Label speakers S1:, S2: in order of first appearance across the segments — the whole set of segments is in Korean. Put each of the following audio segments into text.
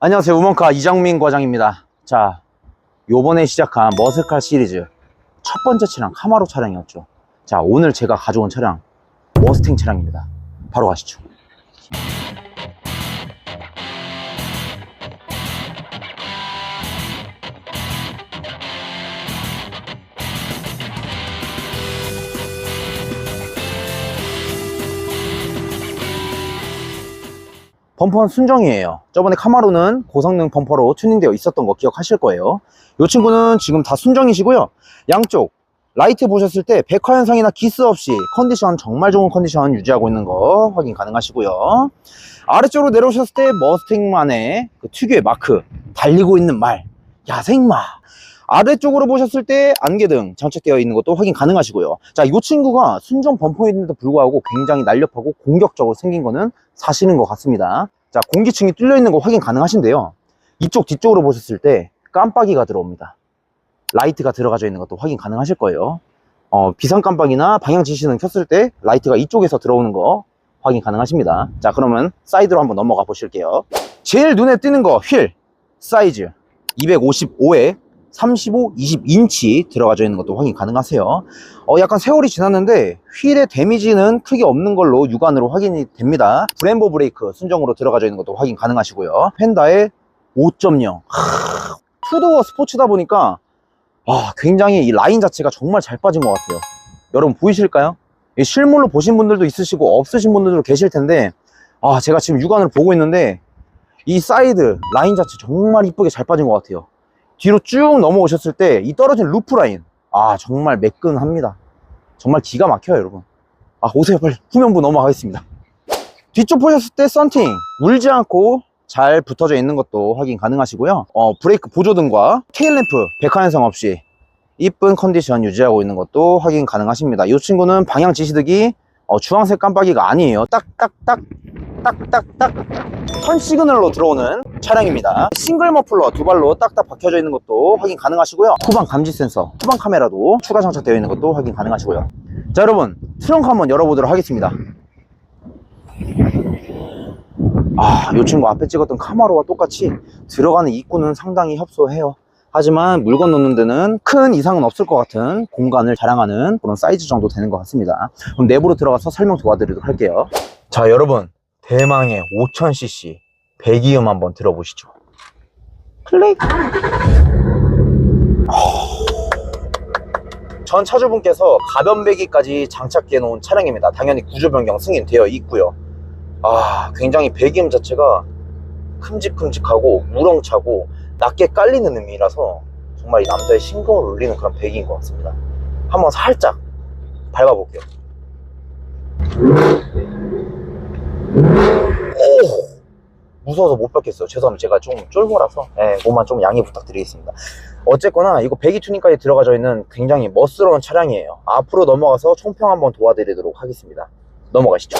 S1: 안녕하세요. 우먼카 이장민 과장입니다. 자, 요번에 시작한 머슬카 시리즈 첫 번째 차량 카마로 차량이었죠. 자, 오늘 제가 가져온 차량 머스탱 차량입니다. 바로 가시죠. 범퍼는 순정이에요. 저번에 카마로는 고성능 범퍼로 튜닝되어 있었던 거 기억하실 거예요. 이 친구는 지금 다 순정이시고요. 양쪽 라이트 보셨을 때 백화 현상이나 기스 없이 컨디션 정말 좋은 컨디션 유지하고 있는 거 확인 가능하시고요. 아래쪽으로 내려오셨을 때 머스탱만의 그 특유의 마크 달리고 있는 말 야생마 아래쪽으로 보셨을 때 안개등 장착되어 있는 것도 확인 가능하시고요. 자, 이 친구가 순정 범퍼인데도 불구하고 굉장히 날렵하고 공격적으로 생긴 거는 사실인 것 같습니다. 자, 공기층이 뚫려 있는 거 확인 가능하신데요. 이쪽 뒤쪽으로 보셨을 때 깜빡이가 들어옵니다. 라이트가 들어가져 있는 것도 확인 가능하실 거예요. 어, 비상 깜빡이나 방향 지시는 켰을 때 라이트가 이쪽에서 들어오는 거 확인 가능하십니다. 자, 그러면 사이드로 한번 넘어가 보실게요. 제일 눈에 띄는 거 휠 사이즈 255에 35, 20인치 들어가져 있는 것도 확인 가능하세요. 어, 약간 세월이 지났는데 휠의 데미지는 크게 없는 걸로 육안으로 확인이 됩니다. 브렘보 브레이크 순정으로 들어가져 있는 것도 확인 가능하시고요. 펜다의 5.0 하, 투도어 스포츠다 보니까 아, 굉장히 이 라인 자체가 정말 잘 빠진 것 같아요. 여러분 보이실까요? 이 실물로 보신 분들도 있으시고 없으신 분들도 계실 텐데 아, 제가 지금 육안으로 보고 있는데 이 사이드 라인 자체 정말 이쁘게 잘 빠진 것 같아요. 뒤로 쭉 넘어오셨을 때 이 떨어진 루프 라인 아 정말 매끈합니다. 정말 기가 막혀요 여러분. 아 오세요 빨리. 후면부 넘어가겠습니다. 뒤쪽 보셨을 때 썬팅 울지 않고 잘 붙어져 있는 것도 확인 가능하시고요. 어, 브레이크 보조등과 테일램프 백화현상 없이 이쁜 컨디션 유지하고 있는 것도 확인 가능하십니다. 이 친구는 방향 지시등이 어, 주황색 깜빡이가 아니에요. 딱딱딱 딱딱딱 턴 시그널로 들어오는 차량입니다. 싱글 머플러 두 발로 딱딱 박혀져 있는 것도 확인 가능하시고요. 후방 감지 센서, 후방 카메라도 추가 장착되어 있는 것도 확인 가능하시고요. 자, 여러분, 트렁크 한번 열어보도록 하겠습니다. 아, 이 친구 앞에 찍었던 카마로와 똑같이 들어가는 입구는 상당히 협소해요. 하지만 물건 놓는 데는 큰 이상은 없을 것 같은 공간을 자랑하는 그런 사이즈 정도 되는 것 같습니다. 그럼 내부로 들어가서 설명 도와드리도록 할게요. 자, 여러분. 대망의 5000cc 배기음 한번 들어보시죠. 클릭. 전 차주분께서 가변 배기까지 장착해 놓은 차량입니다. 당연히 구조 변경 승인되어 있고요. 아, 굉장히 배기음 자체가 큼직큼직하고 우렁차고 낮게 깔리는 의미라서 정말 이 남자의 심금을 울리는 그런 배기인 것 같습니다. 한번 살짝 밟아볼게요. 오! 무서워서 못 밟겠어요. 죄송합니다. 제가 좀 쫄보라서 예, 그것만 좀 양해 부탁드리겠습니다. 어쨌거나 이거 배기 튜닝까지 들어가져 있는 굉장히 멋스러운 차량이에요. 앞으로 넘어가서 총평 한번 도와드리도록 하겠습니다. 넘어가시죠.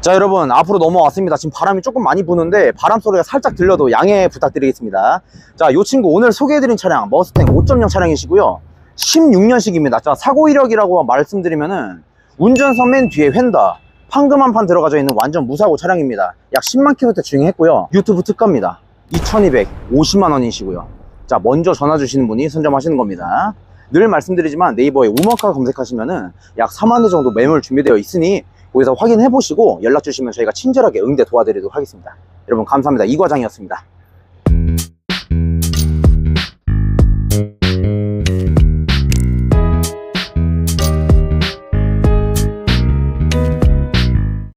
S1: 자 여러분 앞으로 넘어왔습니다. 지금 바람이 조금 많이 부는데 바람 소리가 살짝 들려도 양해 부탁드리겠습니다. 자이 친구 오늘 소개해드린 차량 머스탱 5.0 차량이시고요. 16년식입니다. 자 사고 이력이라고 말씀드리면은 운전석 맨 뒤에 휀다 황금 한 판 들어가져 있는 완전 무사고 차량입니다. 약 10만 킬로대 주행했고요. 유튜브 특가입니다. 2250만 원이시고요. 자, 먼저 전화 주시는 분이 선점하시는 겁니다. 늘 말씀드리지만 네이버에 우먼카 검색하시면 은 약 4만 대 정도 매물 준비되어 있으니 거기서 확인해 보시고 연락 주시면 저희가 친절하게 응대 도와드리도록 하겠습니다. 여러분 감사합니다. 이 과장이었습니다.